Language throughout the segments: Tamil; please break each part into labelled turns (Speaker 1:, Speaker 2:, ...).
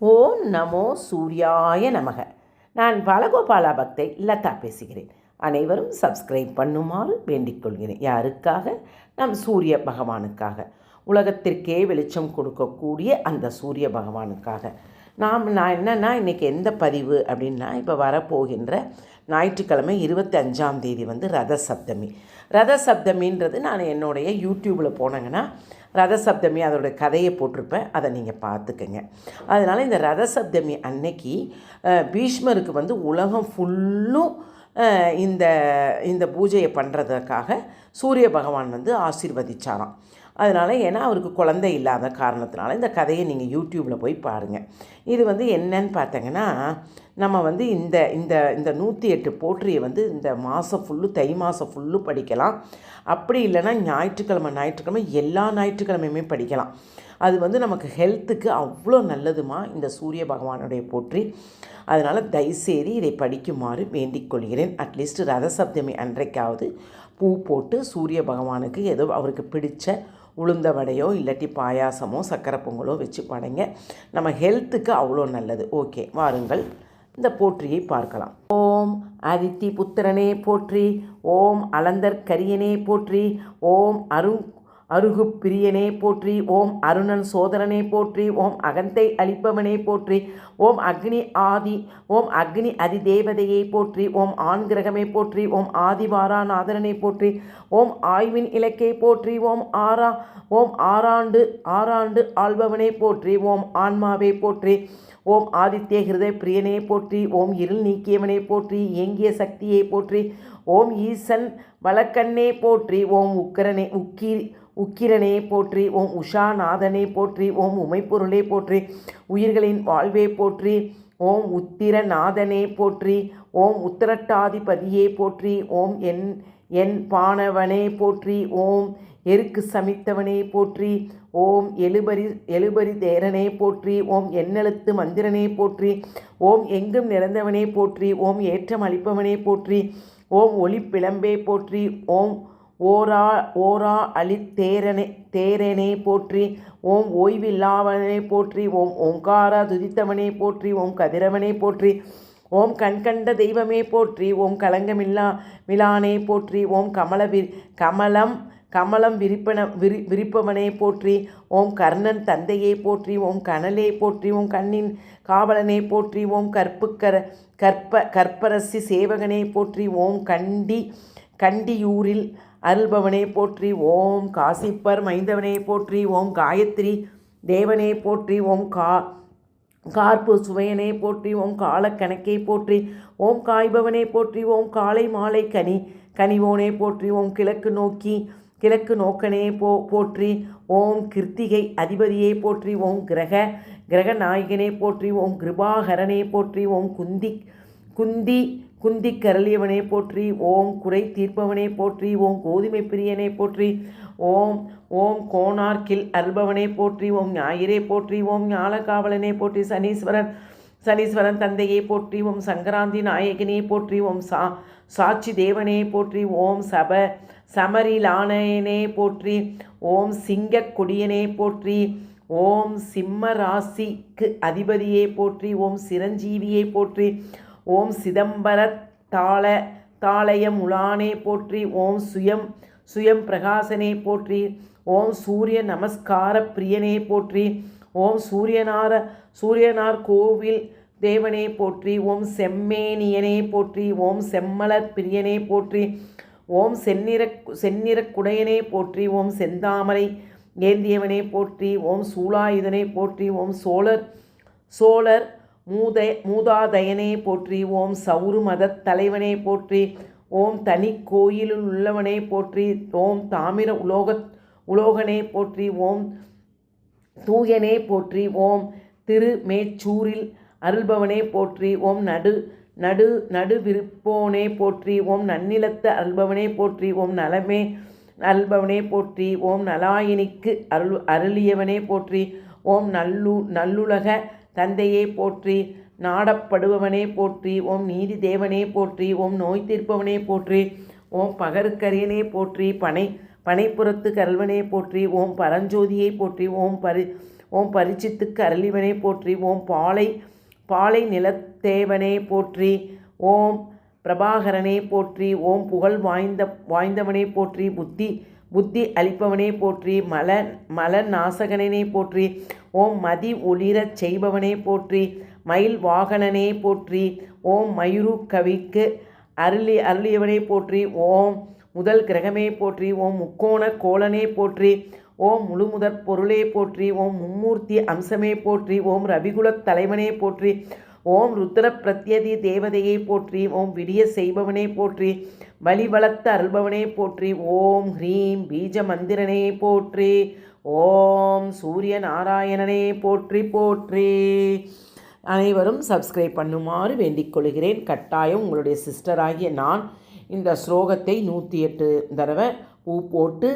Speaker 1: ஓம் நமோ சூர்யாய நமக. நான் பாலகோபாலா பக்தை லதா பேசுகிறேன். அனைவரும் சப்ஸ்கிரைப் பண்ணுமாறு வேண்டிக் கொள்கிறேன். யாருக்காக? நம் சூரிய பகவானுக்காக. உலகத்திற்கே வெளிச்சம் கொடுக்கக்கூடிய அந்த சூரிய பகவானுக்காக. நாம் நான் என்னென்னா இன்றைக்கி எந்த பதிவு அப்படின்னா இப்போ வரப்போகின்ற ஞாயிற்றுக்கிழமை இருபத்தி அஞ்சாம் தேதி வந்து ரத சப்தமி ரத சப்தமின்றது நான் என்னுடைய யூடியூப்பில் போனேங்கன்னா ரத சப்தமி அதோட கதையை போட்டிருப்பேன். அதை நீங்கள் பார்த்துக்கங்க. அதனால் இந்த ரதசப்தமி அன்னைக்கு பீஷ்மருக்கு வந்து உலகம் ஃபுல்லும் இந்த இந்த பூஜையை பண்ணுறதுக்காக சூரிய பகவான் வந்து ஆசீர்வதிச்சாராம். அதனால் ஏன்னா அவருக்கு குழந்தை இல்லாத காரணத்தினால இந்த கதையை நீங்கள் யூடியூப்பில் போய் பாருங்கள் இது வந்து என்னன்னு பார்த்தீங்கன்னா நம்ம வந்து இந்த இந்த இந்த நூற்றி எட்டு போற்றியை வந்து இந்த மாதம் ஃபுல்லு தை மாதம் ஃபுல்லு படிக்கலாம். அப்படி இல்லைன்னா ஞாயிற்றுக்கிழமை ஞாயிற்றுக்கிழமை எல்லா ஞாயிற்றுக்கிழமையுமே படிக்கலாம். அது வந்து நமக்கு ஹெல்த்துக்கு அவ்வளோ நல்லதுமா? இந்த சூரிய பகவானுடைய போற்றி. அதனால் தயவுசெய்து இதை படிக்குமாறு வேண்டிக் கொள்கிறேன். அட்லீஸ்ட் ரதசப்தமி அன்றைக்காவது பூ போட்டு சூரிய பகவானுக்கு ஏதோ அவருக்கு பிடித்த உளுந்த வடையோ இல்லாட்டி பாயாசமோ சக்கரை பொங்கலோ வச்சு படைங்க. நம்ம ஹெல்த்துக்கு அவ்வளோ நல்லது. ஓகே வாருங்கள். இந்த போற்றியை பார்க்கலாம் ஓம் அதித்தி புத்திரனே போற்றி ஓம் அலந்தர் கரியனே போற்றி ஓம் அருங் அருகு பிரியனே போற்றி ஓம் அருணன் சோதரனே போற்றி ஓம் அகந்தை அளிப்பவனே போற்றி ஓம் அக்னி ஆதி ஓம் அக்னி அதிதேவதையை போற்றி ஓம் ஆண் கிரகமே போற்றி ஓம் ஆதிவாராநாதரனை போற்றி ஓம் ஆய்வின் இலக்கை போற்றி ஓம் ஆரா ஓம் ஆறாண்டு ஆறாண்டு ஆள்பவனை போற்றி ஓம் ஆன்மாவை போற்றி ஓம் ஆதித்ய ஹிருதய பிரியனே போற்றி ஓம் இருள் நீக்கியவனை போற்றி ஏங்கிய சக்தியை போற்றி ஓம் ஈசன் வழக்கண்ணே போற்றி ஓம் உக்கரனே உக்கி உக்கிரனே போற்றி ஓம் உஷாநாதனே போற்றி ஓம் உமைப்பொருளே போற்றி உயிர்களின் வாழ்வே போற்றி ஓம் உத்திரநாதனே போற்றி ஓம் உத்திரட்டாதிபதியே போற்றி ஓம் என் என் பாணவனே போற்றி ஓம் எருக்கு சமித்தவனே போற்றி ஓம் எழுபரி எழுபரி தேரனே போற்றி ஓம் எண்ணெழுத்து மந்திரனே போற்றி ஓம் எங்கும் நிறந்தவனே போற்றி ஓம் ஏற்றம் அளிப்பவனே போற்றி ஓம் ஒளி பிளம்பே போற்றி ஓம் ஓரா ஓரா அலி தேரனே தேரனே போற்றி ஓம் ஓய்வில்லாதவனே போற்றி ஓம் ஓங்காரா துதித்தவனே போற்றி ஓம் கதிரவனே போற்றி ஓம் கண்கண்ட தெய்வமே போற்றி ஓம் கலங்கமில்லா மிலானே போற்றி ஓம் கமல கமலம் கமலம் விரிப்பன விரி விரிப்பவனே போற்றி ஓம் கர்ணன் தந்தையை போற்றி ஓம் கனலே போற்றி ஓம் கண்ணின் காவலனே போற்றி ஓம் கற்புக்கர கற்ப கற்பரசி சேவகனே போற்றி ஓம் கண்டி கண்டியூரில் அருள்பவனே போற்றி ஓம் காசிப்பர் மைந்தவனே போற்றி ஓம் காயத்ரி தேவனே போற்றி ஓம் கா கார்ப்பு சுவையனே போற்றி ஓம் காலக்கணக்கை போற்றி ஓம் காய்பவனே போற்றி ஓம் காலை மாலை கனி கனிவோனே போற்றி ஓம் கிழக்கு நோக்கி கிழக்கு நோக்கனே போ போற்றி ஓம் கிருத்திகை அதிபதியே போற்றி ஓம் கிரக கிரக நாயகனே போற்றி ஓம் கிருபாகரனே போற்றி ஓம் குந்தி குந்தி குந்தி கரளியவனே போற்றி ஓம் குறை தீர்ப்பவனே போற்றி ஓம் கோதுமை பிரியனே போற்றி ஓம் ஓம் கோணார்கில் அல்பவனே போற்றி ஓம் ஞாயிறே போற்றி ஓம் ஞாலக்காவலனே போற்றி சனீஸ்வரன் சனீஸ்வரன் தந்தையே போற்றி ஓம் சங்கராந்தி நாயகனே போற்றி ஓம் சா சாட்சி தேவனே போற்றி ஓம் சப சமரிலானயனே போற்றி ஓம் சிங்க கொடியனே போற்றி ஓம் சிம்ம ராசிக்கு அதிபதியே போற்றி ஓம் சிரஞ்சீவியை போற்றி ஓம் சிதம்பர தாள தாளயம் உலானே போற்றி ஓம் சுயம் சுயம் பிரகாசனே போற்றி ஓம் சூரிய நமஸ்கார பிரியனே போற்றி ஓம் சூரியனார சூரியனார் கோவில் தேவனே போற்றி ஓம் செம்மேனியனே போற்றி ஓம் செம்மலர் பிரியனே போற்றி ஓம் செந்நிற செந்நிற குடையனே போற்றி ஓம் செந்தாமரை ஏந்தியவனே போற்றி ஓம் சூலாயுதனே போற்றி ஓம் சோழர் சோழர் மூத மூதாதயனே போற்றி ஓம் சௌரு மதத் தலைவனே போற்றி ஓம் தனி கோயிலில் உள்ளவனே போற்றி ஓம் தாமிர உலோக உலோகனே போற்றி ஓம் தூயனே போற்றி ஓம் திருமேச்சூரில் அருள்பவனே போற்றி ஓம் நடு நடு நடுவிருப்போனே போற்றி ஓம் நன்னிலத்த அருள்பவனே போற்றி ஓம் நலமே அருள்பவனே போற்றி ஓம் நலாயினிக்கு அருள் அருளியவனே போற்றி ஓம் நல்லு நல்லுலக தந்தையே போற்றி நாடப்படுபவனே போற்றி ஓம் நீதி தேவனே போற்றி ஓம் நோய் தீர்ப்பவனே போற்றி ஓம் பகருக்கரியனே போற்றி பனை பனைப்புறத்து கல்வனே போற்றி ஓம் பரஞ்சோதியை போற்றி ஓம் பரி ஓம் பரிச்சித்துக்கு அருளிவனே போற்றி ஓம் பாலை பாலை நிலத்தேவனே போற்றி ஓம் பிரபாகரனே போற்றி ஓம் புகழ் வாய்ந்த வாய்ந்தவனே போற்றி புத்தி புத்தி அளிப்பவனே போற்றி மல மல நாசகனே போற்றி ஓம் மதி ஒளிரச் செய்பவனே போற்றி மயில் வாகனனே போற்றி ஓம் மயுரு கவிக்கு அருளி அருளியவனே போற்றி ஓம் முதல் கிரகமே போற்றி ஓம் முக்கோண கோலனே போற்றி ஓம் முழுமுதற் பொருளே போற்றி ஓம் மும்மூர்த்தி அம்சமே போற்றி ஓம் ரவிகுலத் தலைவனே போற்றி ஓம் ருத்ர பிரத்யதி தேவதையை போற்றி ஓம் விடிய செய்பவனே போற்றி வழிவளத்த அருள்பவனே போற்றி ஓம் ஹ்ரீம் பீஜ மந்திரனே போற்றி ஓம் சூரிய நாராயணனே போற்றி போற்றி. அனைவரும் சப்ஸ்கிரைப் பண்ணுமாறு வேண்டிக் கொள்கிறேன். கட்டாயம் உங்களுடைய சிஸ்டராகிய நான் இந்த ஸ்லோகத்தை நூற்றி எட்டு தடவை பூ போட்டு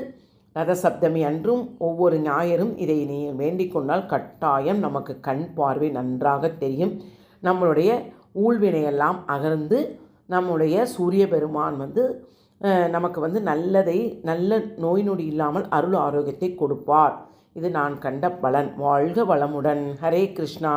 Speaker 1: ரதசப்தமி அன்றும் ஒவ்வொரு ஞாயிறும் இதை நீ வேண்டிக் கொண்டால் கட்டாயம் நமக்கு கண் பார்வை நன்றாக தெரியும். நம்மளுடைய ஊழ்வினையெல்லாம் அகர்ந்து நம்முடைய சூரிய பெருமான் வந்து நமக்கு வந்து நல்லதை நல்ல நோய் நொடி இல்லாமல் அருள் ஆரோக்கியத்தை கொடுப்பார். இது நான் கண்ட பலன். வாழ்க வளமுடன். ஹரே கிருஷ்ணா.